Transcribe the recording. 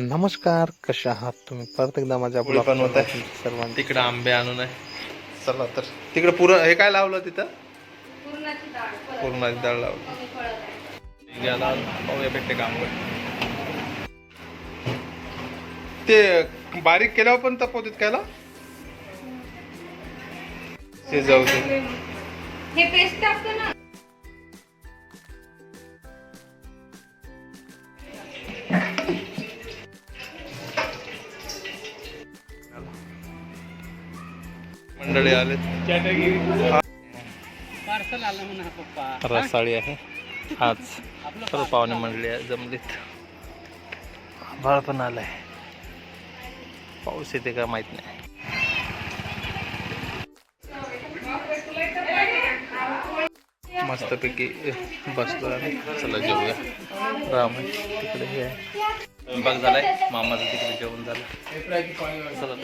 नमस्कार कशा आहात तुम्ही? परत एकदा माझ्या बनवत वर आहे. सर्वांचे तिकडे आंबे आणून आहे. चला तर. तिकडे पुरं हे काय लावलं तिथं? पूर्णाची डाळ परत पूर्णाची डाळ लावली. गेला पाहूया भेटते काम ते बारीक केल्यावर पण तपवतात कायला शिजवते हे पेस्ट टाकतो ना. मंडळी आले पार्सल आलं म्हणा पप्पा. रसाळी आहे. आज सर्व पाहुणे मंडळी आहे जमलीत. आभाळ पण आलाय. पाऊस येते का माहीत नाही. मस्तपैकी बसलो आम्ही. चला जेवूया राम आहे, तिकडे हे आहे. स्वयंपाक झालाय. मामाचं तिकडे जेवण झालं. चला